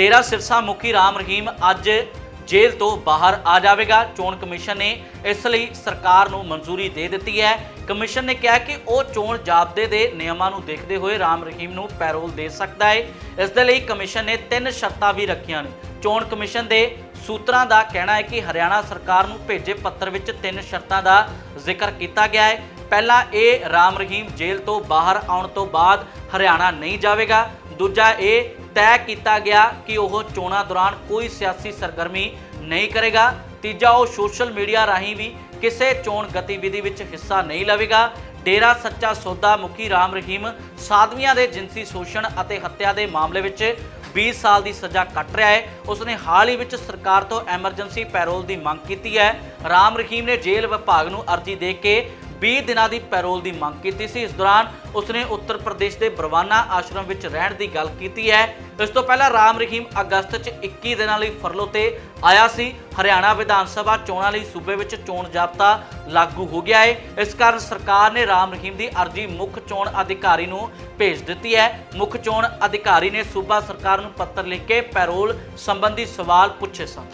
ਡੇਰਾ ਸਿਰਸਾ ਮੁਖੀ ਰਾਮ ਰਹੀਮ ਅੱਜ ਜੇਲ੍ਹ ਤੋਂ ਬਾਹਰ ਆ ਜਾਵੇਗਾ। ਚੋਣ ਕਮਿਸ਼ਨ ਨੇ ਇਸ ਲਈ ਸਰਕਾਰ ਨੂੰ ਮਨਜ਼ੂਰੀ ਦੇ ਦਿੱਤੀ ਹੈ। ਕਮਿਸ਼ਨ ਨੇ ਕਿਹਾ ਕਿ ਉਹ ਚੋਣ ਜ਼ਾਬਤੇ ਦੇ ਨਿਯਮਾਂ ਨੂੰ ਦੇਖਦੇ ਹੋਏ ਰਾਮ ਰਹੀਮ ਨੂੰ ਪੈਰੋਲ ਦੇ ਸਕਦਾ ਹੈ। ਇਸ ਦੇ ਲਈ ਕਮਿਸ਼ਨ ਨੇ ਤਿੰਨ ਸ਼ਰਤਾਂ ਵੀ ਰੱਖੀਆਂ ਨੇ। ਚੋਣ ਕਮਿਸ਼ਨ ਦੇ ਸੂਤਰਾਂ ਦਾ ਕਹਿਣਾ ਹੈ ਕਿ ਹਰਿਆਣਾ ਸਰਕਾਰ ਨੂੰ ਭੇਜੇ ਪੱਤਰ ਵਿੱਚ ਤਿੰਨ ਸ਼ਰਤਾਂ ਦਾ ਜ਼ਿਕਰ ਕੀਤਾ ਗਿਆ ਹੈ। ਪਹਿਲਾ, ਇਹ ਰਾਮ ਰਹੀਮ ਜੇਲ੍ਹ ਤੋਂ ਬਾਹਰ ਆਉਣ ਤੋਂ ਬਾਅਦ ਹਰਿਆਣਾ ਨਹੀਂ ਜਾਵੇਗਾ। ਦੂਜਾ, ਇਹ ਤੈਅ ਕੀਤਾ ਗਿਆ ਕਿ ਉਹ ਚੋਣਾਂ ਦੌਰਾਨ ਕੋਈ ਸਿਆਸੀ ਸਰਗਰਮੀ ਨਹੀਂ ਕਰੇਗਾ। ਤੀਜਾ, ਉਹ ਸੋਸ਼ਲ ਮੀਡੀਆ ਰਾਹੀਂ ਵੀ ਕਿਸੇ ਚੋਣ ਗਤੀਵਿਧੀ ਵਿੱਚ ਹਿੱਸਾ ਨਹੀਂ ਲਵੇਗਾ। ਡੇਰਾ ਸੱਚਾ ਸੌਦਾ ਮੁਖੀ ਰਾਮ ਰਹੀਮ ਸਾਧਵੀਆਂ ਦੇ ਜਿਨਸੀ ਸ਼ੋਸ਼ਣ ਅਤੇ ਹੱਤਿਆ ਦੇ ਮਾਮਲੇ ਵਿੱਚ 20 ਸਾਲ ਦੀ ਸਜ਼ਾ ਕੱਟ ਰਿਹਾ ਹੈ। ਉਸਨੇ ਹਾਲ ਹੀ ਵਿੱਚ ਸਰਕਾਰ ਤੋਂ ਐਮਰਜੈਂਸੀ ਪੈਰੋਲ ਦੀ ਮੰਗ ਕੀਤੀ ਹੈ। ਰਾਮ ਰਹੀਮ ਨੇ ਜੇਲ੍ਹ ਵਿਭਾਗ ਨੂੰ ਅਰਜ਼ੀ ਦੇ ਕੇ 20 ਦਿਨਾਂ ਦੀ ਪੈਰੋਲ ਦੀ ਮੰਗ ਕੀਤੀ ਸੀ। ਇਸ ਦੌਰਾਨ ਉਸਨੇ ਉੱਤਰ ਪ੍ਰਦੇਸ਼ ਦੇ ਬਰਵਾਨਾ ਆਸ਼ਰਮ ਵਿੱਚ ਰਹਿਣ ਦੀ ਗੱਲ ਕੀਤੀ ਹੈ। ਇਸ ਤੋਂ ਪਹਿਲਾਂ ਰਾਮ ਰਹੀਮ ਅਗਸਤ 'ਚ 21 ਦਿਨਾਂ ਲਈ ਫਰਲੋ ਤੇ ਆਇਆ ਸੀ। ਹਰਿਆਣਾ ਵਿਧਾਨ ਸਭਾ ਚੋਣਾਂ ਲਈ ਸੂਬੇ ਵਿੱਚ ਚੋਣ ਜ਼ਾਬਤਾ ਲਾਗੂ ਹੋ ਗਿਆ ਹੈ ਇਸ ਕਾਰਨ ਸਰਕਾਰ ਨੇ ਰਾਮ ਰਹੀਮ ਦੀ ਅਰਜ਼ੀ ਮੁੱਖ ਚੋਣ ਅਧਿਕਾਰੀ ਨੂੰ ਭੇਜ ਦਿੱਤੀ ਹੈ। ਮੁੱਖ ਚੋਣ ਅਧਿਕਾਰੀ ਨੇ ਸੂਬਾ ਸਰਕਾਰ ਨੂੰ ਪੱਤਰ ਲਿਖ ਕੇ ਪੈਰੋਲ ਸੰਬੰਧੀ ਸਵਾਲ ਪੁੱਛੇ ਸਨ।